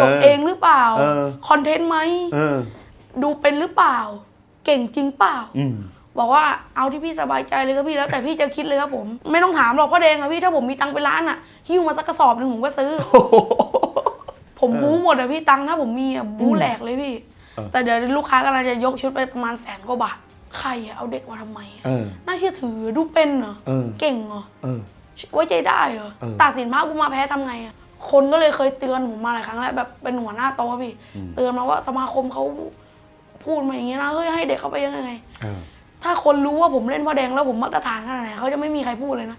จบเองหรือเปล่าเออคอนเทนต์ไหมเออดูเป็นหรือเปล่า เก่งจริงเปล่าอืมบอกว่าเอาที่พี่สบายใจเลยครับพี่แล้วแต่พี่จะคิดเลยครับผม ไม่ต้องถามหรอกพ่อแดงครับพี่ถ้าผมมีตังค์ไปร้านอะหิ้วมาสักกระสอบหนึ่งผมก็ซื้อ ผมเออบู๊หมดอะพี่ตังค์ถ้าผมมีอะบู๊แหลกเลยพี่เออแต่เดี๋ยวลูกค้ากำลังจะยกชุดไปประมาณแสนกว่าบาทใครอะเอาเด็กมาทำไมอะเออน่าเชื่อถือดูเป็นเหรอเออเก่งเหรอเออไว้ใจได้เหรอเออตัดสินพระกูมาแพ้ทำไงอะ คนก็เลยเคยเตือนผมมาหลายครั้งแล้วแบบเป็นหัวหน้าโต๊ะพี่ เตือนมาว่าสมาคมเขาพูดมาอย่างนี้นะเฮ้ยให้เด็กเขาไปยังไงเออถ้าคนรู้ว่าผมเล่นพ่อแดงแล้วผมมาตรฐานขนาดไหนเขาจะไม่มีใครพูดเลยนะ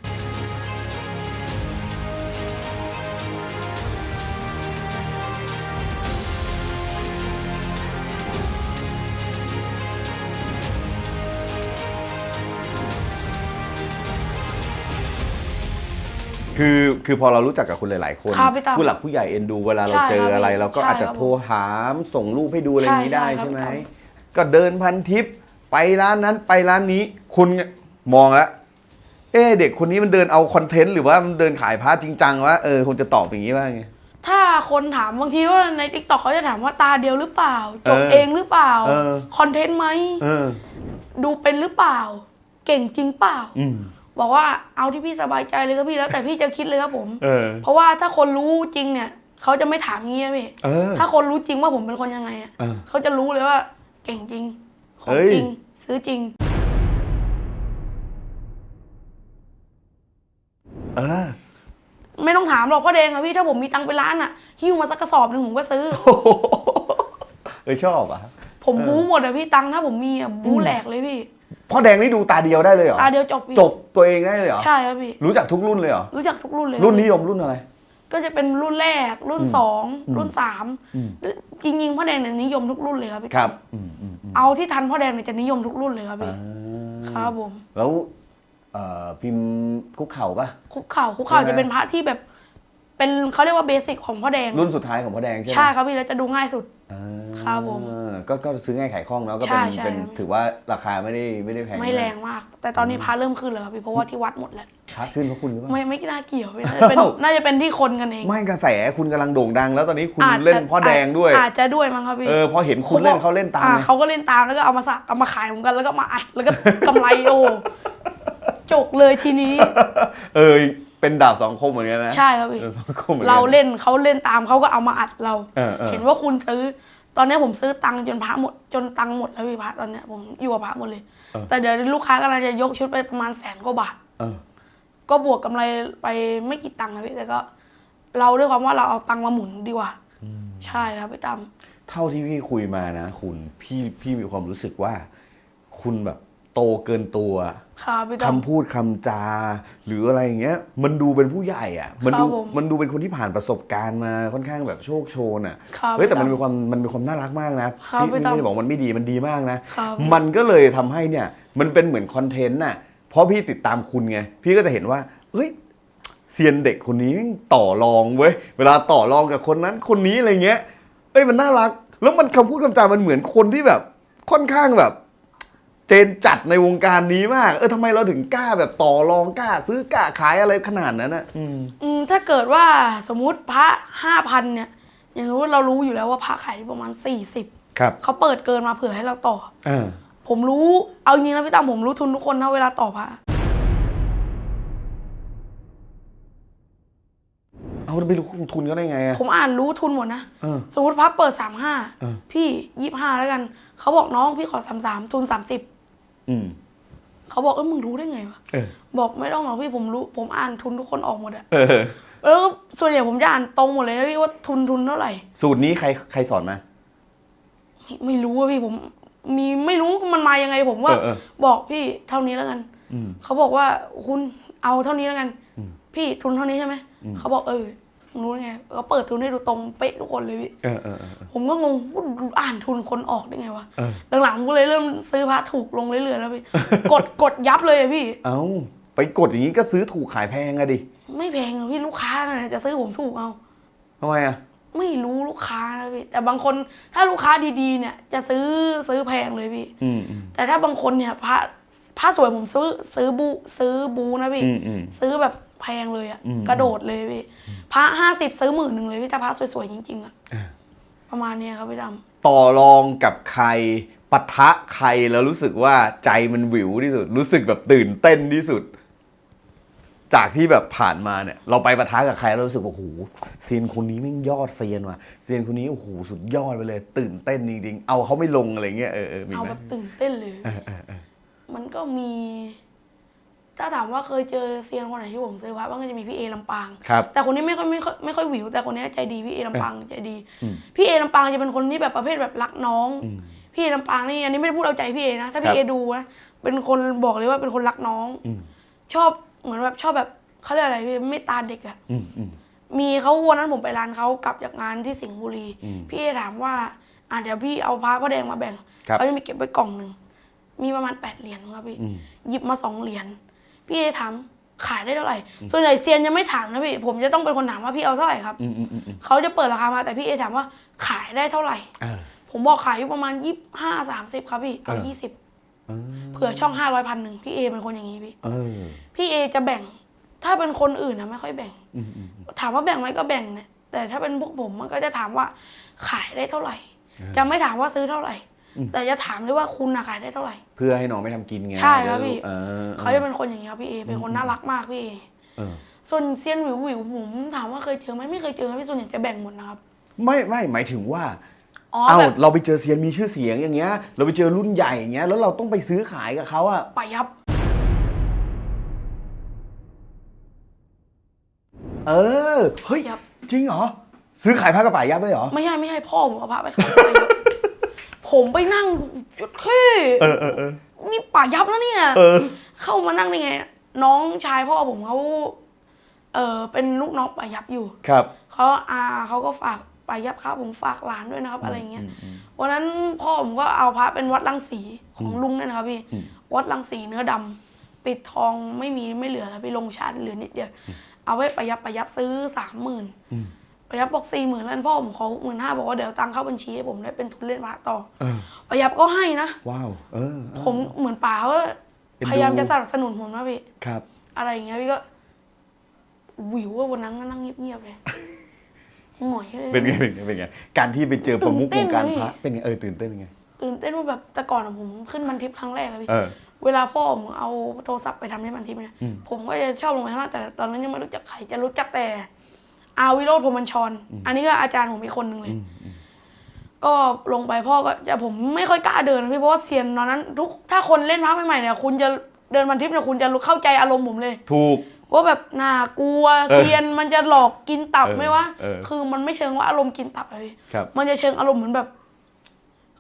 คือคือพอเรารู้จักกับคุณหลาย ๆ คน ครับพี่ตั้มผู้หลักผู้ใหญ่เอ็นดูเวลาเราใช่เจอครับอะไรพี่เราก็ใช่อาจจะครับโทรถามส่งรูปให้ดูอะไรอย่างนี้ใช่ได้ใช่ครับใช่ไหมพี่ตั้ม ก็เดินพันทิปไปร้านนั้นไปร้านนี้คุณมองแล้วเอ๊ะเด็กคนนี้มันเดินเอาคอนเทนต์หรือว่ามันเดินขายพาร์ทจริงจังวะเออคงจะตอบอย่างนี้ว่าไง ถ้าคนถามบางทีว่าในทิกตอกเขาจะถามว่าตาเดียวหรือเปล่า จบเออเองหรือเปล่า เออ คอนเทนต์ไหม เออ ดูเป็นหรือเปล่า เก่งจริงเปล่า อืม บอกว่าเอาที่พี่สบายใจเลยครับพี่แล้วแต่พี่จะคิดเลยครับผม เออ เพราะว่าถ้าคนรู้จริงเนี่ย เขาจะไม่ถามเงี้ยพี่เออ ถ้าคนรู้จริงว่าผมเป็นคนยังไงอะเออ เขาจะรู้เลยว่า เก่งจริง ของเฮ้ยจริง ซื้อจริง เออไม่ต้องถามหรอกพ่อแดงอะพี่ถ้าผมมีตังค์ไปร้านอะหิ้วมาสักกระสอบหนึ่งผมก็ซื้อเออชอบอะ ผมเออบู๊หมดอะพี่ตังค์ถ้าผมมีอะบู๊แหลกเลยพี่ พ่อแดงนี่ดูตาเดียวได้เลยเหรอตาเดียวจบพี่จบตัวเองได้เลยเหรอใช่ครับพี่รู้จักทุกรุ่นเลยเหรอรู้จักทุกรุ่นเลยรุ่นนิยมรุ่นอะไร ก็จะเป็นรุ่นแรกรุ่นอืมสองอืมรุ่นสามอืมจริงๆพ่อแดงเนี่ยนิยมทุกรุ่นเลยครับพี่ครับอืมอืมอืมเอาที่ทันพ่อแดงเนี่ยจะนิยมทุกรุ่นเลยครับพี่อ่าครับผมแล้วเอ่อพิมพ์คุกเข่าปะคุกเข่าคุกเข่าใช่ไหมจะเป็นพระที่แบบ เป็นเขาเรียกว่าเบสิกของพ่อแดง รุ่นสุดท้ายของพ่อแดงใช่ไหมใช่ครับพี่แล้วจะดูง่ายสุด อ่าครับผมก็ก็ซื้อง่ายขายคล่องเนาะก็ใช่ เป็นใช่เป็นครับถือว่าราคาไม่ได้ไม่ได้แพงไม่แรงมาก แต่ตอนนี้พระเริ่มขึ้นแล้วครับพี่เพราะว่าที่วัดหมดแล้วพักขึ้นเพราะคุณหรือเปล่า ไม่ไม่น่าเกี่ยวพี่น่าจะเป็นอ้าว น่าจะเป็นที่คนกันเองไม่กระแสคุณกำลังโด่งดัง แล้วตอนนี้คุณอาจจะเล่นพ่อแดงด้วย อาจจะด้วยมั้งครับพี่ เออพอเห็นคุณเล่นเขาเล่นตามอ่เลยเขาก็เล่นตามแล้วก็เอามาสักเอามาขายเหมือนกันแล้วก็มาอัดแล้วก็กำไรโอ้ จกเลยทีนี้ เออ เป็นดาบสองคมเหมือนกันนะใช่ครับพี่เออสองคมเหมือนกัน เราเล่นเขาเล่นตามเขาก็เอามาอัดเรา เออเออ เห็นว่าคุณซื้อ ตอนนี้ผมซื้อตังค์จนพระหมด จนตังค์หมดแล้วพี่พระตอนเนี้ยผมอยู่กับพระหมดเลย แต่เดี๋ยวลูกค้ากำลังจะยกชุดไปประมาณแสนกว่าบาท เออ ก็บวกกำไรไปไม่กี่ตังค์นะพี่แต่ก็ เราด้วยความว่าเราเอาตังค์มาหมุนดีกว่าใช่ครับพี่ตั้ม เท่าที่พี่คุยมานะ คุณพี่พี่มีความรู้สึกว่า คุณแบบ โตเกินตัวครับพี่ตั้มคำพูดคำจา หรืออะไรอย่างเงี้ย มันดูเป็นผู้ใหญ่อะมันดูครับผม มันดูเป็นคนที่ผ่านประสบการณ์มาค่อนข้างแบบโชคโชนอะครับเฮ้ยแต่มันพี่มีความมันมีความน่ารักมากนะครับพี่พี่พี่ตั้มไม่ได้บอกมันไม่ดีมันดีมากนะครับมันก็เลยทำให้เนี่ย มันเป็นเหมือนคอนเทนต์น่ะเพราะพี่ติดตามคุณไง พี่ก็จะเห็นว่าเฮ้ยเซียนเด็กคนนี้แม่งต่อรองเว้ยเวลาต่อรองกับคนนั้นคนนี้อะไรเงี้ยเอ้ยมันน่ารัก แล้วมันคำพูดคำจามันเหมือนคนที่แบบค่อนข้างแบบเจนจัดในวงการนี้มาก เออทำไมเราถึงกล้าแบบต่อรองกล้า ซื้อกล้าขายอะไรขนาดนั้นอะอืมอืมถ้าเกิดว่าสมมุติพระห้าพันเนี่ย อย่างรู้เรารู้อยู่แล้วว่าพระขายที่ประมาณสี่สิบครับเขาเปิดเกินมาเผื่อให้เราต่อเออผมรู้เอาจริงนะพี่ตั้มผมรู้ทุนทุกคนนะเวลาต่อพระเอาไปรู้ทุนก็ได้ไงอะผมอ่านรู้ทุนหมดนะ เออ สมมติพระเปิดสามห้าเออ พี่ยี่ห้าแล้วกัน เขาบอกน้องพี่ขอสามสามทุนสามสิบ อืม เขาบอกเอ้ยมึงรู้ได้ไงวะเออ บอกไม่ต้องหรอกพี่ผมรู้ ผมอ่านทุนทุกคนออกหมดอะเออ แล้วก็ส่วนใหญ่ผมจะอ่านตรงหมดเลยนะพี่ว่าทุนทุนเท่าไหร่ สูตรนี้ใครใครสอนมา ไม่ไม่รู้อะพี่ผม มีไม่รู้มันมายังไง ผมว่า เออเออ บอกพี่เท่านี้แล้วกัน อืม เขาบอกว่าคุณเอาเท่านี้แล้วกัน อืมพี่ทุนเท่านี้ใช่ไหมอืม เขาบอกเออมึง รู้ได้ไงก็เปิดทุนให้ดูตรงเป๊ะทุกคนเลยพี่เออเออเออผมก็งงว่าอ่านทุนคนออกได้ไงวะเออหลังๆผมก็เลยเริ่มซื้อพระถูกลงเรื่อยๆแล้วพี่กดกดยับเลยอะพี่ เอาไปกดอย่างนี้ก็ซื้อถูกขายแพงอะดิไม่แพงหรอกพี่ลูกค้าน่ะจะซื้อผมถูกเอาทำไมอะไม่รู้ลูกค้านะพี่แต่บางคนถ้าลูกค้าดีๆ เนี่ย จะซื้อซื้อแพงเลยพี่อืมอืมแต่ถ้าบางคนเนี่ยพระพระสวยผมซื้อซื้อบูซื้อบูนะพี่อืมอืมซื้อแบบ แพงเลยอะอืมกระโดดเลยพี่พระห้าสิบซื้อหมื่นหนึ่งเลยพี่แต่พระสวยๆจริงๆอะอ่าประมาณเนี้ยครับพี่ดต่อรองกับใครปะทะใครแล้วรู้สึกว่าใจมันวิวที่สุด รู้สึกแบบตื่นเต้นที่สุด จากที่แบบผ่านมาเนี่ย เราไปปะทะกับใครแล้วรู้สึกว่าโอ้โหเซียนคนนี้แม่งยอดเซียนว่ะเซียนคนนี้โอ้โหสุดยอดไปเลย ตื่นเต้นจริงๆเอาเขาไม่ลงอะไรเงี้ยเออเออำมีเอาไหมแบบตื่นเต้นเลยเออเออเออมันก็มี ถ้าถามว่าเคยเจอเซียนคนไหนที่ผมซื้อพระบ้างก็จะมีพี่เอลำปาง ครับ แต่คนนี้ไม่ค่อยไม่ค่อยไม่ค่อยหวิว แต่คนนี้ใจดีพี่เอลำปางใจดี อืม พี่เอลำปางจะเป็นคนที่แบบประเภทแบบรักน้อง อืม พี่เอลำปางนี่อันนี้ไม่ได้พูดเอาใจพี่เอนะ ถ้าครัพี่บเอดูนะเป็นคนบอกเลยว่าเป็นคนรักน้อง อืมชอบเหมือนแบบชอบแบบเขาเรียกอะไรพี่ไม่ตาเด็กอะอืมอืม มีเขาวันนั้นผมไปร้านเขากลับจากงานที่สิงห์บุรี อืมพี่เอถามว่าอะเดี๋ยวพี่เอาพระพระแดงมาแบ่งครับ เขาจะมีเก็บไว้กล่องหนึ่งมีประมาณแปดเหรียญครับพี่ อืม หยิบมาสองเหรียญ พี่เอถามขายได้เท่าไหร่ ส่วนใหญ่เซียนจะไม่ถามนะพี่ ผมจะต้องเป็นคนถามว่าพี่เอาเท่าไหร่ครับอืมอืมอืมอืมเขาจะเปิดราคามาแต่พี่เอถามว่าขายได้เท่าไหร่เออผมบอกขายอยู่ประมาณยี่ห้าสามสิบครับพี่ เอาเออยี่สิบเออเผื่อช่องห้าร้อยพันหนึ่งพี่เอเป็นคนอย่างนี้พี่เออพี่เอจะแบ่ง ถ้าเป็นคนอื่นนะไม่ค่อยแบ่งอืมอืมถามว่าแบ่งไหมก็แบ่งเนี่ยแต่ถ้าเป็นพวกผมมันก็จะถามว่าขายได้เท่าไหร่ จะไม่ถามว่าซื้อเท่าไหร่ แต่จะถามเลยว่าคุณนะขายได้เท่าไหร่ เพื่อให้น้องไม่ทำกินไงใช่ครับพี่ เออเขาจะเป็นคนอย่างนี้ครับพี่เอเป็นคนน่ารักมากพี่เอเออ ส่วนเซียนหวิวหวิวผมถามว่าเคยเจอไหมไม่เคยเจอครับพี่ส่วนใหญ่จะแบ่งหมดนะครับไม่ไม่หมายถึงว่า อ๋อเอ้าแบบเราไปเจอเซียนมีชื่อเสียงอย่างเงี้ย เราไปเจอรุ่นใหญ่อย่างเงี้ยแล้วเราต้องไปซื้อขายกับเขาอะปะยับ เออ เฮ้ยปะยับ จริงเหรอ ซื้อขายผ้ากระป๋ายับเลยเหรอ ไม่ใช่ไม่ใช่พ่อผมเอาพระไปขายปะยับ ผมไปนั่งเฮ้ยเออเออเออนี่ปะยับแล้วเนี่ย เออ เข้ามานั่งได้ไง น้องชายพ่อผมเขาเออเป็นลูกน้องปะยับอยู่ครับ เขาอาเขาก็ฝากปะยับครับผมฝากหลานด้วยนะครับอะไรอย่างเงี้ยมอืมวันนั้นพ่อผมก็เอาพระเป็นวัดลังสีของลุงเนี่ยนะครับพี่อืมวัดลังสีเนื้อดำปิดทองไม่มีไม่เหลือแล้วพี่ลงชาติเหลือนิดเดียว เอาไว้ประยับประยับซื้อสามหมื่นอืม ประยับบอกสี่หมื่นแล้วพ่อผมขอหมื่นห้าบอกว่าเดี๋ยวตังค์เข้าบัญชีให้ผมได้เป็นทุนเล่นพระต่อเออประยับก็ให้นะ ว้าว เออเออผมเหมือนป๋าว่าเอ็นดูพยายามจะสนับสนุนผมนะพี่ ครับ อะไรอย่างเงี้ยพี่ก็วิวว่าวันนั้นก็นั่งเงียบๆเลยหน่อยเลย เป็นไงเป็นไงเป็นไงการที่ไปเจอประมุขตื่วนงเต้นการเลยพระเป็นไงเออตื่นเต้นยังไง ตื่นเต้นว่าแบบแต่ก่อนอะผมขึ้นบันทิปครั้งแรกอะพี่ เออ เวลาพ่อผมเอาโทรศัพท์ไปทำที่บันทิปเนี่ยอืม ผมก็จะชอบลงไปข้างล่างแต่ตอนนั้นยังไม่รู้จักใครจะรู้จักแต่ อาวิโรธพรหมบัญชรอันนี้ก็อาจารย์ผมอีกคนหนึ่งเลยอืมอืมก็ลงไปพ่อก็จะผมไม่ค่อยกล้าเดินนะพี่เพราะว่าเซียนตอนนั้น ทุกถ้าคนเล่นพระใหม่ๆเนี่ย คุณจะเดินบันทิปเนี่ยคุณจะรู้เข้าใจอารมณ์ผมเลย ถูก ว่าแบบน่ากลัวเออเซียนมันจะหลอกกินตับเออไหมวะเออคือมันไม่เชิงว่าอารมณ์กินตับอะพี่ครับ มันจะเชิงอารมณ์เหมือนแบบ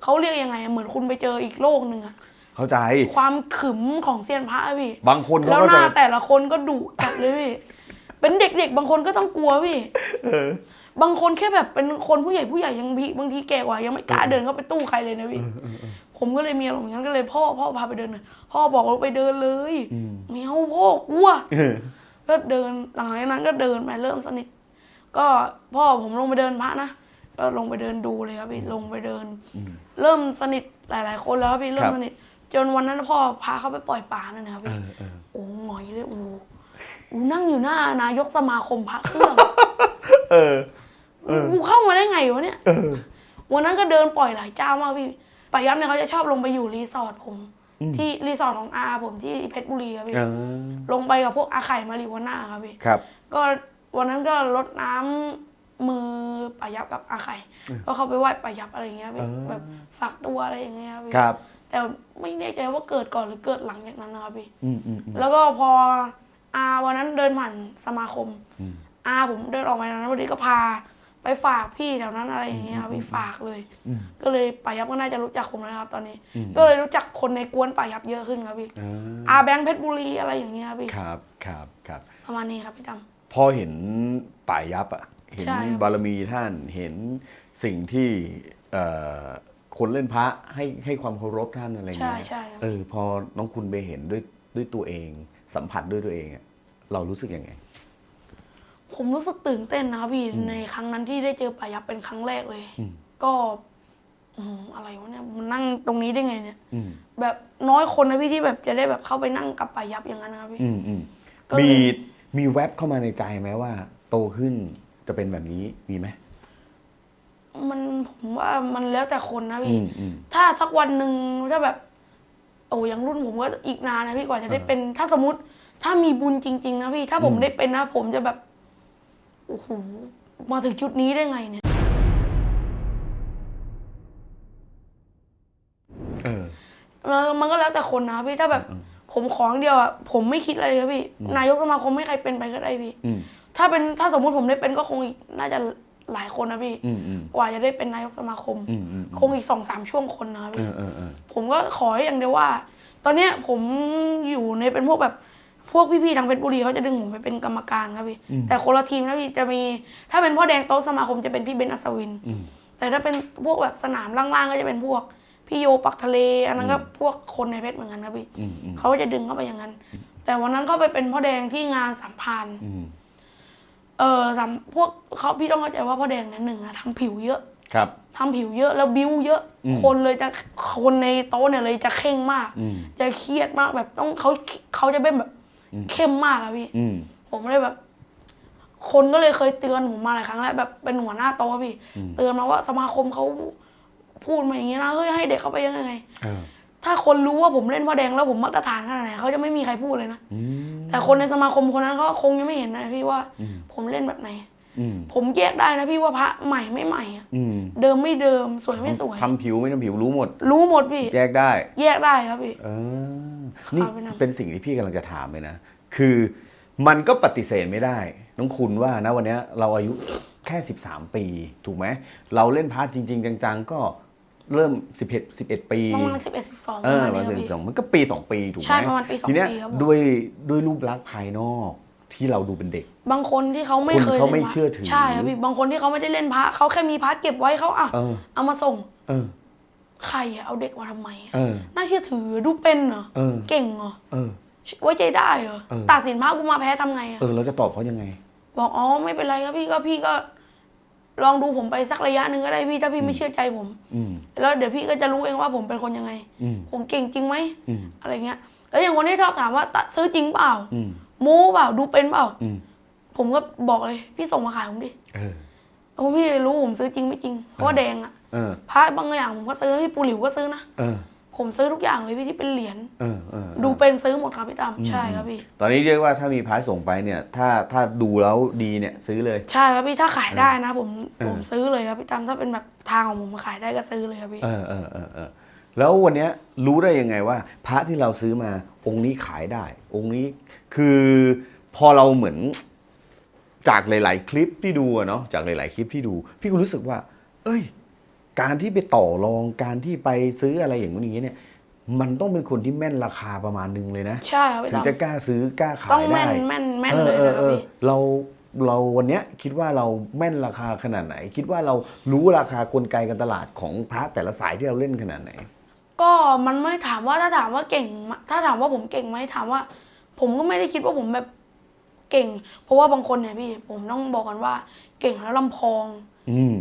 เขาเรียกยังไงอะเหมือนคุณไปเจออีกโลกหนึ่งอะเข้าใจ ความขึมของเซียนพระอะพี่บางคนเขาแล้วก็หจะน้าแต่ละคนก็ดุจัดเลยพี่ เป็นเด็กๆ บางคนก็ต้องกลัวพี่ เออบางคนแค่แบบเป็นคนผู้ใหญ่ผู้ใหญ่ยังพี่บางทีแก่กว่ายังไม่กล้าเดินเข้าไปตู้ใครเลยนะพี่เออเออผมก็เลยมีอารมณ์อย่างนั้นก็เลยพ่อพ่อพาไปเดินหน่อยพ่อบอกเราไปเดินเลยอืมไม่เอาพ่อกลัวเออก็เดินหลังจากนั้นก็เดินไปเริ่มสนิทก็พ่อผมลงไปเดินพระนะก็ลงไปเดินดูเลยครับพี่ลงไปเดินอืมเริ่มสนิทหลาย ๆ คนแล้วครับพี่เริ่คมรับสนิทจนวันนั้นพ่อพาเขาไปปล่อยปลานั่นนะครับเอพี่อเออโอ้หงอยเลยโอ้ โหนั่งอยู่หน้านายกสมาคมพระเครื่องเออ เออ กูเข้ามาได้ไงวะเนี่ย เออ วันนั้นก็เดินปล่อยหลายเจ้ามากพี่ปายับเนี่ยเขาจะชอบลงไปอยู่รีสอร์ทผม อืม ที่รีสอร์ทของอาผมที่เพชรบุรีครับพี่เออลงไปกับพวกอาไข่มาริวาน่าครับพี่ ครับ ก็วันนั้นก็ลดน้ำมือปายับกับอาไข่ ก็เข้าไปไหว้ปายับอะไรอย่างเงี้ยพี่เออแบบฝากตัวอะไรอย่างเงี้ยพี่ครับ แต่ไม่แน่ใจว่าเกิดก่อนหรือเกิดหลังจากนั้นนะครับพี่ อืมอืมอืมแล้วก็พอ อาวันนั้นเดินผ่านสมาคมอืมอาผมเดินออกมาจากนั้นพอดีก็พา ไปฝากพี่แถวนั้นอะไรอย่างเงี้ยครับพี่ฝากเลยอืมก็เลยป่ายับก็น่าจะรู้จักผมแล้วครับ ตอนนี้อืมก็เลยรู้จักคนในกวนป่ายับเยอะขึ้นครับพี่อ่าอาแบงค์เพชรบุรีอะไรอย่างเงี้ยครับพี่ ครับครับครับประมาณนี้ครับพี่ดพอเห็นป่ายยับอะ เห็นใช่ครับบารมีท่าน เห็นสิ่งที่เอ่อคนเล่นพระให้ให้ความเคารพท่านอะไรำใช่เงี้ย ใช่ครับเออพอน้องคุณไปเห็นด้วยด้วยตัวเอง สัมผัสด้วยตัวเองอะเรารู้สึกยังไง ผมรู้สึกตื่นเต้นนะครับพี่ในครั้งนั้นที่ได้เจอป่ายับเป็นครั้งแรกเลย อืมก็อืมอะไรวะเนี่ยมันนั่งตรงนี้ได้ไงเนี่ย อืมแบบน้อยคนนะพี่ที่แบบจะได้แบบเข้าไปนั่งกับป่ายับอย่างนั้นนะครับพี่ อืมอืมก็เลย มีมีแวบเข้ามาในใจไหมว่า โตขึ้นจะเป็นแบบนี้มีไหมมันผมว่ามันแล้วแต่คนนะอืพี่ มอืมถ้าสักวันหนึ่งถ้าแบบ โอ้อยังรุ่นผมก็อีกนานนะพี่กว่าจะได้เป็นถ้าสมมติ ถ้ามีบุญจริง ๆ นะพี่ ถ้าผมอืมได้เป็นนะ ผมจะแบบโอ้โหมาถึงจุดนี้ได้ไงเนี่ยเออมันมันก็แล้วแต่คนนะพี่ถ้าแบบอืมผมขออย่างเดียวอะผมไม่คิดอะไรเลยครับพี่อืมนายกสมาคมไม่ใครเป็นไปก็ได้พี่อืมถ้าเป็นถ้าสมมุติผมได้เป็นก็คงอีกน่าจะ หลายคนนะพี่อืมอืมกว่าจะได้เป็นนายกสมาคมอืมอืมคงอีกสองสามช่วงคนนะเอพี่อเออเออผมก็ขอให้อย่างเดียวว่า ตอนเนี้ยผมอยู่ในเป็นพวกแบบพวกพี่ๆทางเพชรบุรีเขาจะดึงผมไปเป็นกรรมการครับพี่ แต่คนละทีมนะพี่จะมีถ้าเป็นพ่อแดงโต๊ะสมาคมจะเป็นพี่เบนซ์อัศวินอืมแต่ถ้าเป็นพวกแบบสนามล่างๆก็จะเป็นพวกพี่โยปักทะเล อันนั้นก็พวกคนในเพชรเหมือนกันครับพี่อืมอืมเขาจะดึงเข้าไปอย่างนั้น แต่วันนั้นเข้าไปเป็นพ่อแดงที่งานสัมพันธ์อืม เออสัมพวกเขาพี่ต้องเข้าใจว่าพ่อแดงเนี่ยหนึ่งอะทำผิวเยอะครับ ทำผิวเยอะแล้วบิ้วเยอะ อืมคนเลยจะคนในโต๊ะเนี่ยเลยจะเข่งมาก อืม จะเครียดมากแบบต้องเขาเขาจะเป็นแบบอืมเข้มมากอะพี่ อืม ผมเลยแบบ คนก็เลยเคยเตือนผมมาหลายครั้งแล้วแบบเป็นหัวหน้าโต๊ะพี่อืมเตือนมาว่าสมาคมเขาพูดมาอย่างนี้นะเฮ้ยให้เด็กเขาไปยังไง เออ ถ้าคนรู้ว่าผมเล่นพ่อแดงแล้วผมมาตรฐานขนาดไหนเขาจะไม่มีใครพูดเลยนะอืม แต่คนในสมาคมคนนั้นเขาคงยังไม่เห็นนะพี่ว่า อืม ผมเล่นแบบไหน อืมผมแยกได้นะพี่ว่าพระใหม่ไม่ใหม่อะอืมเดิมไม่เดิมสวยไม่สวย ทำผิวไม่ทำผิวรู้หมด รู้หมดพี่ แยกได้ แยกได้ครับพี่ เออนี่เอาไปนำ เป็นสิ่งที่พี่กำลังจะถามเลยนะ คือมันก็ปฏิเสธไม่ได้ น้องคุณว่านะวันเนี้ยเราอายุแค่ 13 ปี ถูกไหม เราเล่นพาร์ทจริง ๆ จัง ๆ ก็ เริ่ม 11 11 ปีประมาณสิบเอ็ดสิบสองเอประอมาณมานี้ครับสิพี่ บสองมันก็ปี2ปีถูกไหมใช่ประมาณปีสองทีเนี้ยปีครับผม ด้วยด้วยรูปลักษณ์ภายนอกที่เราดูเป็นเด็ก บางคนที่เขาไม่คนเคยเขาล่นไม่พระเชื่อถือ ใช่ครับพี่บางคนที่เขาไม่ได้เล่นพระเขาแค่มีพระเก็บไว้เขาอะเออ เอามาส่งเออ ใครอะเอาเด็กมาทำไมอะเออ น่าเชื่อถือดูเป็นเหรอเออ เก่งเหรอเออ ไว้ใจได้เหรอเออ ตัดสินพระกูมาแพ้ทำไงอะเออเราจะตอบเขายังไง บอกอ๋อไม่เป็นไรครับพี่ก็พี่ก็ ลองดูผมไปสักระยะหนึ่งก็ได้พี่ถ้าพี่ไม่เชื่อใจผม อืม แล้วเดี๋ยวพี่ก็จะรู้เองว่าผมเป็นคนยังไง อืม ผมเก่งจริงไหมอืม อะไรเงี้ยแล้วอย่างคนที่ชอบถามว่าตัดซื้อจริงเปล่าอืม โม้เปล่าดูเป็นเปล่า อืม ผมก็บอกเลยพี่ส่งมาขายผมดิเออเพราะพี่รู้ผมซื้อจริงไม่จริงเพราะว่าแดงอะเออ พระบางอย่างผมก็ซื้อนะพี่ปูหลิวก็ซื้อนะ เออ ผมซื้อทุกอย่างเลยพี่ที่เป็นเหรียญเออเออดูเป็นซื้อหมดครับพี่ตั้มใช่ครับพี่ ตอนนี้เรียกว่าถ้ามีพาร์ทส่งไปเนี่ย ถ้าถ้าดูแล้วดีเนี่ยซื้อเลย ใช่ครับพี่ถ้าขายได้นะ ผมเออ ผมซื้อเลยครับพี่ตั้มถ้าเป็นแบบทางของผมขายได้ก็ซื้อเลยครับพี่เออเออเออเออแล้ววันเนี้ยรู้ได้ยังไงว่า พระที่เราซื้อมา องค์นี้ขายได้ องค์นี้คือพอเราเหมือน จากหลาย ๆ คลิปที่ดูอะเนาะจากหลาย ๆ คลิปที่ดู พี่ก็รู้สึกว่า เอ้ย การที่ไปต่อรองการที่ไปซื้ออะไรอย่างนู้นอย่างนี้เนี่ย มันต้องเป็นคนที่แม่นราคาประมาณนึงเลยนะใช่ครับพี่ถึงตั้มจะกล้าซื้อกล้าขายต้องได้แม่นแม่นแม่นเออเลยเออนะครับเออพี่เราเราวันเนี้ยคิดว่าเราแม่นราคาขนาดไหน คิดว่าเรารู้ราคากลไกการตลาดของพระแต่ละสายที่เราเล่นขนาดไหน ก็มันไม่ถามว่าถ้าถามว่าเก่งไหมถ้าถามว่าผมเก่งไหมถามว่า ผมก็ไม่ได้คิดว่าผมแบบเก่ง เพราะว่าบางคนเนี่ยพี่ผมต้องบอกกันว่า เก่งแล้วลำพองอืม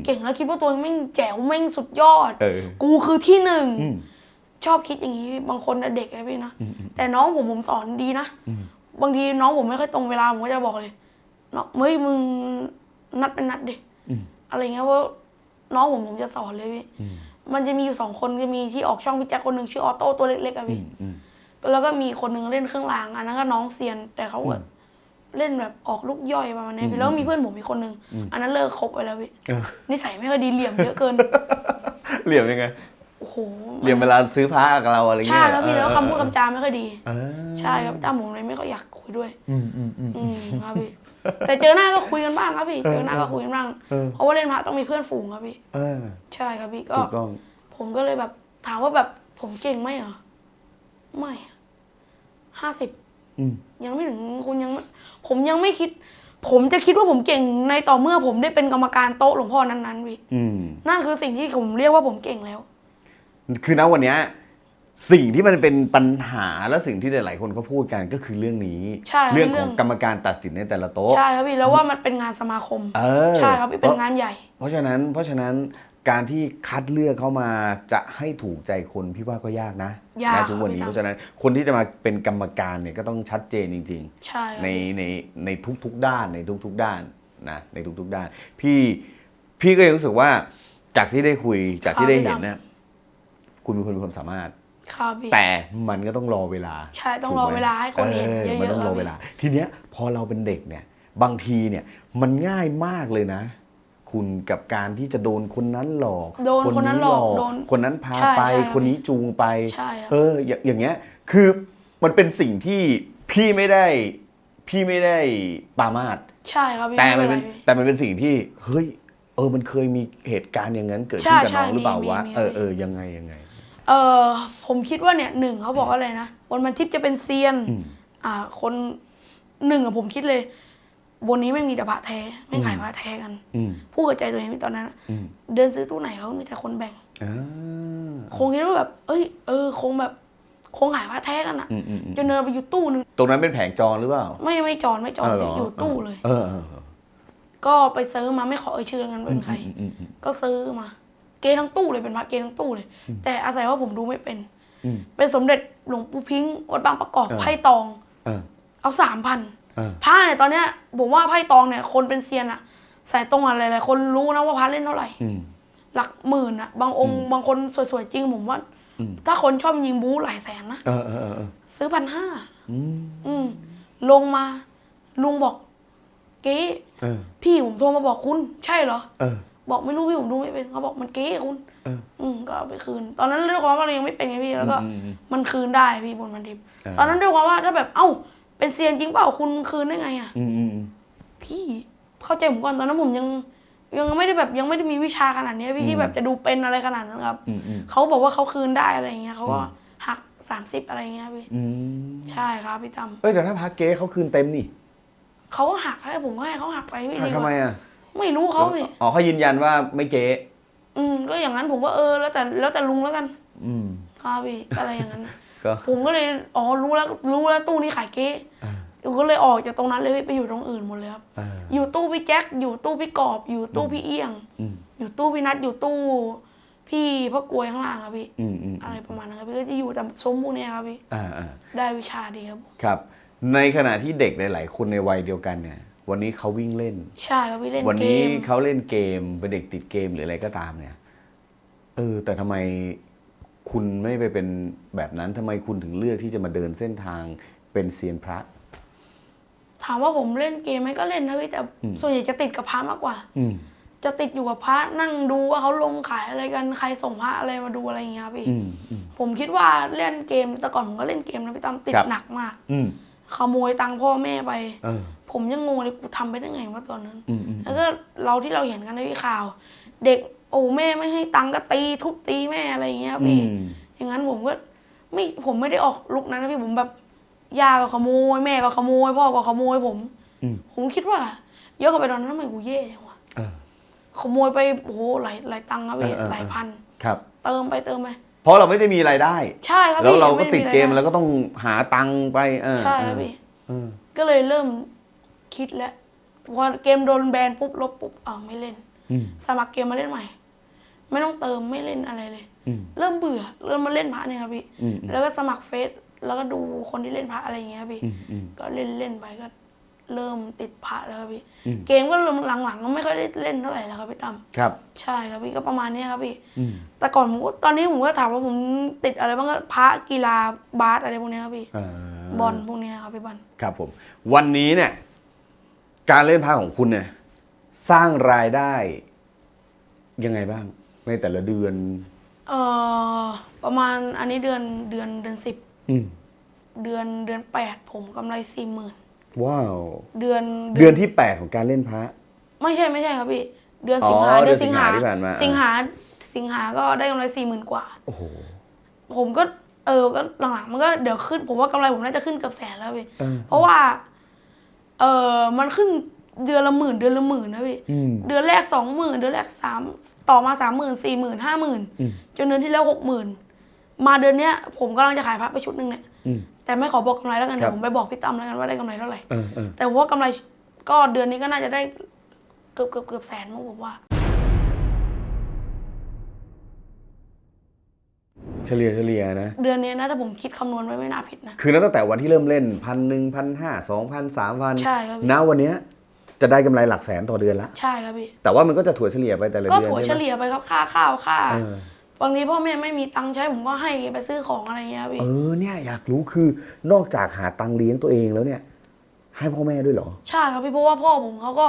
เก่งแล้วคิดว่าตัวเองแม่งแจ๋วแม่งสุดยอดเออกูคือที่หนึ่งอืมชอบคิดอย่างนี้พี่บางคนน่ะเด็กนะพี่นะอืมอืมแต่น้องผมผมสอนดีนะอืมบางทีน้องผมไม่ค่อยตรงเวลาผมก็จะบอกเลยน้องเฮ้ยมึงนัดเป็นนัดดิอืมอะไรเงี้ยว่าน้องผมผมจะสอนเลยพี่อืมมันจะมีอยู่สองคนจะมีที่ออกช่องพี่แจ็คคนหนึ่งชื่อออโต้ตัวเล็กๆอะอืพี่มอืมแล้วก็มีคนหนึ่งเล่นเครื่องรางอันนั้นก็น้องเซียนแต่เขาแบบ เล่นแบบออกลูกย่อยประมาณนี้อืมพี่แล้วก็มีเพื่อนผมอีกคนหนึ่งอืมอันนั้นเลิกคบไปแล้วพี่เออนิสัยไม่ค่อยดีเหลี่ยมเยอะเกิน เหลี่ยมยังไงโอ้โหเหลี่ยมเวลาซื้อพระกับเราอะไรเงี้ยใช่ครับพี่เออแล้วคำพูดคำจาไม่ค่อยดีเออใช่ครับจ้าผมเลยไม่ค่อยอยากคุยด้วยอืมอืมอืมอืมครับพี่แต่เจอหน้าก็คุยกันบ้างครับพี่ เจอหน้าก็คุยกันบ้างเออเพราะว่าเล่นพระต้องมีเพื่อนฝูงครับพี่เออใช่ครับพี่ก็ถูกต้องผมก็เลยแบบถามว่าแบบผมเก่งไหมเหรอ ไม่ห้าสิบอืม ยังไม่ถึงคุณยังไม่ผมยังไม่คิด ผมจะคิดว่าผมเก่งในต่อเมื่อผมได้เป็นกรรมการโต๊ะหลวงพ่อนั้นๆพี่อืมนั่นคือสิ่งที่ผมเรียกว่าผมเก่งแล้ว คือณวันเนี้ยสิ่งที่มันเป็นปัญหาและสิ่งที่หลาย ๆ คนเขาพูดกันก็คือเรื่องนี้ใช่ครับเรื่องเรื่ขอองงกรรมการตัดสินในแต่ละโต๊ะใช่ครับพี่แล้วว่ามันเป็นงานสมาคม เออใช่ครับพี่เป็นงานใหญ่ เพราะฉะนั้นเพราะฉะนั้น การที่คัดเลือกเข้ามาจะให้ถูกใจคนพี่ว่าก็ยากนะยากนะทุกวันนี้ครับเพราะฉะนั้นคนที่จะมาเป็นกรรมการเนี่ยก็ต้องชัดเจนจริง ๆ ใช่ครับในในในทุกๆด้านในทุกๆด้านนะในทุกๆด้าน พี่พี่ก็ยังรู้สึกว่าจากที่ได้คุยจากที่ได้เห็นเนี่ยคุณเป็นคนมีความสามารถ ครับพี่แต่มันก็ต้องรอเวลาใช่ต้องถูกรอไหมเวลาให้คนเห็นเยมันอะต้องๆครรัอบเวพี่ลา ทีเนี้ยพอเราเป็นเด็กเนี่ย บางทีเนี่ยมันง่ายมากเลยนะ คุณกับการที่จะโดนคนนั้นหลอก โดนคนนั้นหลอกโดนคนนั้นพาใช่ไป ใช่ครับคนนี้จูงไป ใช่ครับ เอออย่างอย่างเงี้ยคือมันเป็นสิ่งที่พี่ไม่ได้พี่ไม่ได้ปรามาดใช่ครับพี่แต่มันไเป็เป็นนไรพี่แต่มันเป็นสิ่งที่เฮ้ยเออมันเคยมีเหตุการณ์อย่างนั้นเกิดใช่ขึ้นกับใช่น้องหรือเปล่ามีวะมีมี เออเออยังไงยังไง เออผมคิดว่าเนี่ยหนึ่งเขาบอกว่าอะไรนะบนบันทิปจะเป็นเซียน อืม อ่า คนหนึ่งอะผมคิดเลย บนนี้ไม่มีแต่พระแท้ไม่ขายพระแท้กันอืม พูดกับใจตัวเองตอนนั้นอะอืมเดินซื้อตู้ไหนเขามีแต่คนแบ่ง อ่าคงคิดว่าแบบ เอ้ย เออ คงแบบ คงขายพระแท้กันอะอืมอืมอืมจนเดินไปอยู่ตู้หนึง ตรงนั้นเป็นแผงจองหรือเปล่าไม่ไม่จอนไม่จอนเเหรอยู่ตู้เลย เออเออเออก็ไปซื้อมาไม่ขอเอ่ยชื่อกันเป็นใครอืมอืมอืมก็ซื้อมา เกทั้งตู้เลยเป็นพระเกทั้งตู้เลย แต่อาศัยว่าผมดูไม่เป็น อืม เป็นสมเด็จหลวงปู่พิงค์วัดบางประกอบเออ ไพ่ตอง เออเอาสามพัน เออพระเนี่ยตอนเนี้ยผมว่าไพ่ตองเนี่ยคนเป็นเซียนอะใส่ตรงอะไรหลายๆคนรู้นะว่าพระเล่นเท่าไหร่อืมหลักหมื่นอะบางองค์บางคนสวยๆจริงผมว่าอืมถ้าคนชอบยิงบู๊หลายแสนนะเออเออเออเออซื้อพันห้าอืมอืมลงมาลุงบอกเก๊เออพี่ผมโทรมาบอกคุณ ใช่เหรอเออบอกไม่รู้พี่ผมดูไม่เป็นเขาบอกมันเก๊คุณเอออืมก็เอาไปคืน ตอนนั้นด้วยความว่าเรายังไม่เป็นไงพี่แล้วก็อืมอืมมันคืนได้พี่บนบันทิปเออตอนนั้นด้วยความว่าถ้าแบบเอ้า เป็นเซียนจริงเปล่าคุณคืนได้ไงอะอืมอืมอืมพี่เข้าใจผมก่อนตอนนั้นผมยัง ยังไม่ได้แบบยังไม่ได้มีวิชาขนาดเนี้ยพี่ที่แบบจะดูเป็นอะไรขนาดนั้นครับอืมอืม เขาบอกว่าเขาคืนได้อะไรอย่างเงี้ยเขาก็หักสามสิบอะไรเงี้ยพี่อืมใช่ครับพี่ตั้มเอ้ยแต่ถ้าพาเก๊เขาคืนเต็มนี่เขาก็หักให้ผมก็ให้เขาหักไปพี่อะดีกทำไมว่าอะไม่รู้เขาพี่อ๋อเขายืนยันว่าไม่เก๊อืมก็อย่างนั้นผมก็เออแล้วแต่แล้วแต่ลุงแล้วกัน อืม ครับพี่อะไรอย่างนั้น ก็ ผมก็เลยอ๋อรู้แล้วรู้แล้วตู้นี้ขายเก๊อ่า ผมก็เลยออกจากตรงนั้นเลยพี่ไปอยู่ตรงอื่นหมดเลยครับ อ่าอยู่ตู้พี่แจ็คอยู่ตู้พี่กอบ อยู่ตู้พี่เอี้ยง อืมอยู่ตู้พี่นัทอยู่ตู้ พี่พ่อกลวยข้างล่างครับพี่ อืมอืมอะไรประมาณนั้นครับพี่ก็จะอยู่แต่ซุ้มพวกเนี้ยครับพี่อ่าอ่าได้วิชาดีครับครับ ในขณะที่เด็กหลาย ๆ คนในวัยเดียวกันเนี่ย วันนี้เขาวิ่งเล่น ใช่ครับพี่เล่นวันเกนี้มเขาเล่นเกมเป็นเด็กติดเกมหรืออะไรก็ตามเนี่ยเออแต่ทำไม คุณไม่ไปเป็นแบบนั้นทำไมคุณถึงเลือกที่จะมาเดินเส้นทางเป็นเซียนพระ ถามว่าผมเล่นเกมไหมก็เล่นนะพี่แต่อืม ส่วนใหญ่จะติดกับพระมากกว่า อืมจะติดอยู่กับพระนั่งดูว่าเขาลงขายอะไรกันใครส่งพระอะไรมาดูอะไรอย่างเงี้ยครับพี่ อืมอืม ผมคิดว่าเล่นเกมแต่ก่อนผมก็เล่นเกมนะพี่ตั้มติดครับ หนักมาก อืมขโมยตังค์พ่อแม่ไป เออผมยังงงเลยกูทำไปได้ไงวะตอนนั้น อืมอืมแล้วก็เราที่เราเห็นกันในพี่ข่าว เด็ก โอ้แม่ไม่ให้ตังค์ก็ตีทุบตีแม่อะไรอย่างเงี้ยครับอืพี่มอย่างนั้นผมก็ไม่ผมไม่ได้ออกลุกนั้นนะพี่ผมแบบยาก็ขโมย แม่ก็ขโมย พ่อก็ขโมยผมอืมผมคิดว่า เยอะเข้าไปตอนนั้นทำไมกูแย่จังวะเออขโมยไปโอ้โหหลายหลายตังค์ครับพี่เออเออหลายพันครับ เติมไปเติมไปเพราะเราไม่ได้มีรายได้ ใช่ครับแล้วพี่เราก็ไติดเกมอะแล้ไรวก็ต้องหาตังค์ไปเออใช่ครับพี่เออก็เลยเริ่มคิดแล้วพอเกมโดนแบนปุ๊บลบปุ๊บอ้าวไม่เล่นอืมสมัครเกมมาเล่นใหม่ ไม่ต้องเติมไม่เล่นอะไรเลย อืม เริ่มเบื่อเริ่มมาเล่นพระเนี่ยครับพี่อืมอืม แล้วก็สมัครเฟซแล้วก็ดูคนที่เล่นพระอะไรอย่างเงี้ยครับพี่ อืมอืม ก็เล่นเล่นไปก็เริ่มติดพระแล้วครับพี่ อืม เกมก็หลังๆก็ไม่ค่อยได้เล่นเท่าไหร่แล้วครับพี่ตั้มครับ ใช่ครับพี่ก็ประมาณเนี้ยครับพี่ อืมแต่ก่อนผมก็ตอนนี้ผมก็ถามว่าผมติดอะไรบ้างก็พระกีฬาบาสอะไรพวกเนี้ยครับพี่ อ่าบอลพวกเนี้ยครับพี่บอลครับผม วันนี้เนี่ย การเล่นพาของคุณเนี่ย สร้างรายได้ ยังไงบ้าง ในแต่ละเดือน เอ่อประมาณอันนี้เดือนเดือนเดือนสิบอืมเดือนเดือนแปดผมกำไรสี่หมื่นว้าว เดือนเดือนที่แปดของการเล่นพระ ไม่ใช่ไม่ใช่ครับพี่เดือนอ๋อสิงหาเดืเดืออนนสิงหาสิงหาที่ผ่านมา สิงหาสิงหาก็ได้กำไรสี่หมื่นกว่า โอ้โห ผมก็เออก็หลังๆมันก็เดี๋ยวขึ้น ผมว่ากำไรผมน่าจะขึ้นเกือบแสนแล้วพี่ เออ เพราะว่า เออมันขึ้น เดือนละหมื่นเดือนละหมื่นนะพี่อืม เดือนแรกสองหมื่นเดือนแรกสามต่อมาสามหมื่นสี่หมื่นห้าหมื่นอืม จนเดือนที่แล้วหกหมื่นมาเดือนเนี้ย ผมกำลังจะขายพระไปชุดหนึ่งเนี่ยอืม แต่ไม่ขอบอกกำไรแล้วกันครัเดี๋ยบวผมไปบอกพี่ตั้มแล้วกันว่าได้กำไรเท่าไหร่ เออเออแต่ผมว่ากำไรก็เดือนนี้ก็น่าจะได้เกือบเกือบเกือบแสนมั้งผมว่า เฉลี่ยเฉลี่ยนะ เดือนนี้นะถ้าผมคิดคำนวณไว้ไม่น่าผิดนะ คือนับตั้งแต่วันที่เริ่มเล่นพันหนึ่งพันห้าสองพันสามพันใช่ครับพี่ ณวันเนี้ย จะได้กำไรหลักแสนต่อเดือนละใช่ครับพี่ แต่ว่ามันก็จะถัวเฉลี่ยไปแต่ละก็เดือนถั่วใช่เฉไหมลี่ยไปครับค่าข้าวค่าเออบางทีพ่อแม่ไม่มีตังค์ใช้ผมก็ให้ไปซื้อของอะไรเงี้ยพี่ เออเนี่ยอยากรู้คือนอกจากหาตังค์เลี้ยงตัวเองแล้วเนี่ย ให้พ่อแม่ด้วยเหรอ ใช่ครับพี่เพราะว่าพ่อผมเขาก็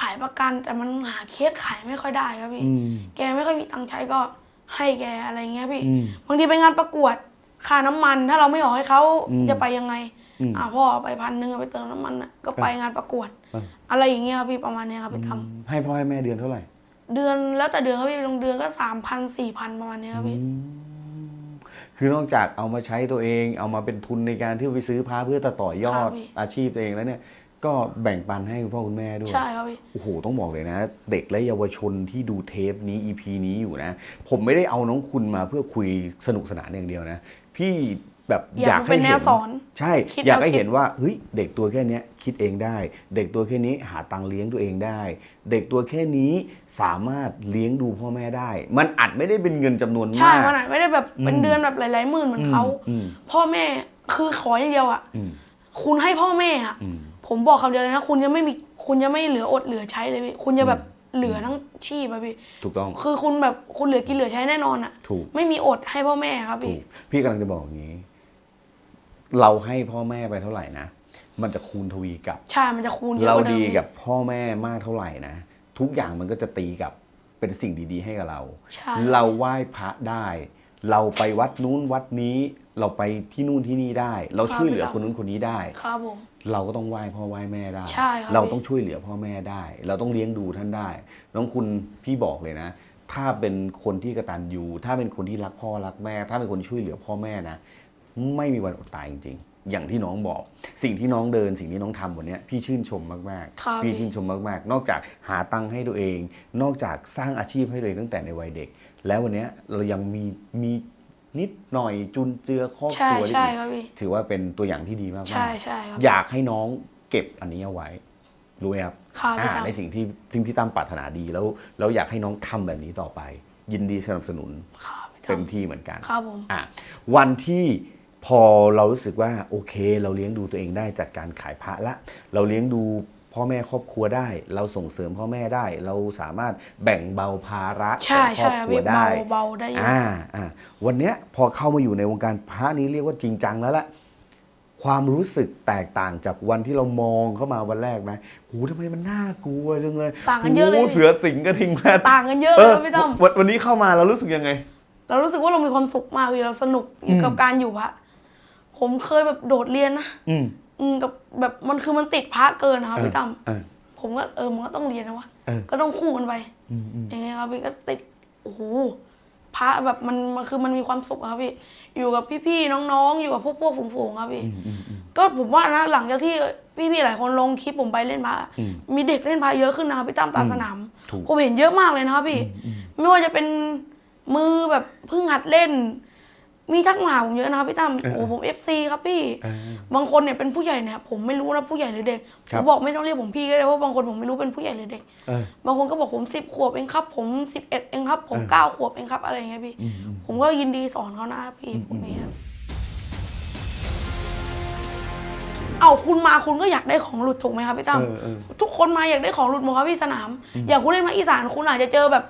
ขายประกันแต่มันหาเคสขายไม่ค่อยได้ครับพี่ อืม แกไม่ค่อยมีตังค์ใช้ก็ให้แกอะไรเงี้ยพี่ อืม บางทีไปงานประกวดค่าน้ำมัน ถ้าเราไม่ออกให้เขาอืม จะไปยังไง อืมอ่าพ่อเอาไปพันหนึ่งเอาไปเติมน้ำมันน่ะก็ไปงานประกวดอะอะไรอย่างเงี้ยครับพี่ประมาณเนี้ยครับพี่ทำให้พ่อให้แม่เดือนเท่าไหร่เดือนแล้วแต่เดือนครับพี่บางเดือนก็สามพันสี่พันประมาณเนี้ยครับพี่คือนอกจากเอามาใช้ตัวเอง เอามาเป็นทุนในการที่ไปซื้อพาเพื่อจะต่อยอดครับพี่ อาชีพตัวเองแล้วเนี่ย ก็แบ่งปันให้คุณพ่อคุณแม่ด้วย ใช่ครับพี่ โอ้โห ต้องบอกเลยนะ เด็กและเยาวชนที่ดูเทปนี้ EP นี้อยู่นะ ผมไม่ได้เอาน้องคุณมาเพื่อคุยสนุกสนานอย่างเดียวนะ พี่ แบบอายอยากกให้เป็นแนเห็วนสอนใช่คิดอยากให้แนวคิดเห็นว่าเฮ้ยเด็กตัวแค่เนี้ยคิดเองได้ เด็กตัวแค่นี้หาตังค์เลี้ยงตัวเองได้ เด็กตัวแค่นี้สามารถเลี้ยงดูพ่อแม่ได้ มันอาจไม่ได้เป็นเงินจำนวนใช่มากมันอาจไม่ได้แบบเป็นอืมเดือนแบบหลายๆหมื่นเหมือนเขาอืมพ่อแม่คือขออย่างเดียวอะอืมคุณให้พ่อแม่อะอืมผมบอกคำเดียวเลยนะคุณจะไม่มีคุณจะไม่เหลืออดเหลือใช้เลยพี่คุณจะแบบเหลือทั้งชีพอะพี่ ถูกต้อง คือคุณแบบคุณเหลือกินเหลือใช้แน่นอนอะถูก ไม่มีอดให้พ่อแม่ครับถูพี่กพี่กำลังจะบอกอย่างนี้ เราให้พ่อแม่ไปเท่าไหร่นะ มันจะคูณทวีกลับ ใช่ มันจะคูณเยอะเรากว่าเดิมดีพี่กับพ่อแม่มากเท่าไหร่นะ ทุกอย่างมันก็จะตีกลับเป็นสิ่งดีๆ ให้กับเรา ใช่เราไหว้พระได้ เราไปวัดนู้นวัดนี้ เราไปที่นู่นที่นี่ได้ เราช่วยเหลือคนนู้นคนนี้ได้ ครับผม เราก็ต้องไหว้พ่อไหว้แม่ได้ ใช่ครับเราต้องช่วยเหลือพ่อแม่ได้ เราต้องเลี้ยงดูท่านได้ น้องคุณพี่บอกเลยนะ ถ้าเป็นคนที่กระตันยูถ้าเป็นคนที่รักพ่อรักแม่ ถ้าเป็นคนช่วยเหลือพ่อแม่นะ ไม่มีวันอดตายจริงๆ อย่างที่น้องบอก สิ่งที่น้องเดิน สิ่งที่น้องทำวันเนี้ยพี่ชื่นชมมากครับๆพี่ชื่นชมมากๆ นอกจากหาตังค์ให้ตัวเอง นอกจากสร้างอาชีพให้ตัวเองตั้งแต่ในวัยเด็ก แล้ววันเนี้ยเรายังมีมีนิดหน่อยจุนเจือครอบคใช่รัวได้ใช่อีกครับพี่ถือว่าเป็นตัวอย่างที่ดีมากๆใช่ใช่ครับอยากให้น้องเก็บอันนี้เอาไว้รู้ไหมครับครับอ่าพี่ตั้มในสิ่งที่ที่พี่ตั้มปรารถนาดีแล้วแล้วอยากให้น้องทำแบบนี้ต่อไป ยินดีสนับสนุนครับพี่เต็ตั้มมที่เหมือนกันครับผมอะวันที่ พอเรารู้สึกว่าโอเค เราเลี้ยงดูตัวเองได้จากการขายพระละ เราเลี้ยงดูพ่อแม่ครอบครัวได้ เราส่งเสริมพ่อแม่ได้ เราสามารถแบ่งเบาภาระใช่ของครอใช่บครับครัวพี่ได้เบาเบาได้เยอะอ่าอ่าวันเนี้ยพอเข้ามาอยู่ในวงการพระนี้เรียกว่าจริงจังแล้วละความรู้สึกแตกต่างจากวันที่เรามองเข้ามาวันแรกไหมโหทำไมมันน่ากลัวจังเลยต่างกันเยอะเลยโเสือสิงกระทิงแพทย์ต่างกันเยอะเอเลยอครับพี่ตั้มวันวันนี้เข้ามาเรารู้สึกยังไง เรารู้สึกว่าเรามีความสุขมากพี่เราสนุกอยู่กับการอยู่พระ ผมเคยแบบโดดเรียนนะอืมอืมกับแบบมันคือมันติดพระเกินนะครับพี่ตั้มเออ ผมก็เออมันก็ต้องเรียนนะวะเออ ก็ต้องคู่กันไป อืมอืมอย่างเงี้ยครับพี่ก็ติดโอ้โหพระแบบมันมันคือมันมีความสุขอะครับพี่อยู่กับพี่ๆน้องๆ อยู่กับพวกพวกฝูงๆครับพี่อืมอืมอืม ก็ผมว่านะหลังจากที่พี่ๆหลายคนลงคลิปผมไปเล่นพระอืมมีเด็กเล่นพระเยอะขึ้นนะครับพี่ตั้มตามอืมสนาม ถูกผมเห็นเยอะมากเลยนะครับพี่ อืมไม่ว่าจะเป็นมือแบบเพิ่งหัดเล่น มีทักมาหาผมเยอะนะครับพี่ตั้มเออโอ้ผมเอฟซีครับพี่ เออบางคนเนี่ยเป็นผู้ใหญ่เนี่ยผมไม่รู้นะผู้ใหญ่หรือเด็กคผรับ มบอกไม่ต้องเรียกผมพี่ก็ได้เพราะบางคนผมไม่รู้เป็นผู้ใหญ่หรือเด็ก เออ บางคนก็บอกผมสิบขวบเองครับ ผมสิบเอ็ดเองครับ ผมเออ เก้าขวบเองครับอะไรอย่างเงี้ยพี่ อืมอืม ผมก็ยินดีสอนเขานะพี่อืม พวกนี้ครับเอาคุณมาคุณก็อยากได้ของหลุดถูกไหมครับพี่ตั้มเออเออ ทุกคนมาอยากได้ของหลุดหมดครับพี่สนาม อย่างคุณเล่นมาอีสานคุณอาจจะเจอแบบ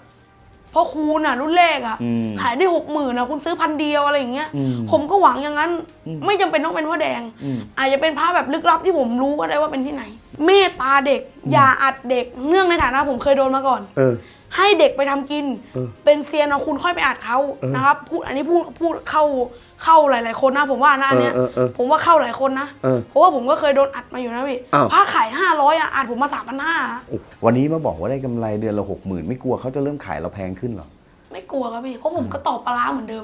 พ่อคูณอะรุ่นแรกอะ อืมขายได้หกหมื่นอะคุณซื้อพันเดียวอะไรอย่างเงี้ยอืมผมก็หวังอย่างนั้น อืม ไม่จำเป็นต้องเป็นพ่อแดง อืม อาจจะเป็นพระแบบลึกลับที่ผมรู้ก็ได้ว่าเป็นที่ไหน เมตตาเด็ก อย่าอัดเด็ก เนื่องในฐานะผมเคยโดนมาก่อน เออ ให้เด็กไปทำกิน เออเป็นเซียนเอาคุณค่อยไปอัดเขาเออนะครับพูดอันนี้พูดพูดเข้า เข้าหลายๆคนนะ ผมว่านะอันเนี้ยเออเออเออผมว่าเข้าหลายคนนะเออเพราะว่าผมก็เคยโดนอัดมาอยู่นะพี่อ้าว ผ้าขายห้าร้อยอะอัดผมมาสามพันห้าโอ้วันนี้มาบอกว่าได้กำไรเดือนละหกหมื่นไม่กลัวเขาจะเริ่มขายเราแพงขึ้นเหรอ ไม่กลัวครับพี่เพราะผมก็ตอบปลาร้าเหมือนเดิม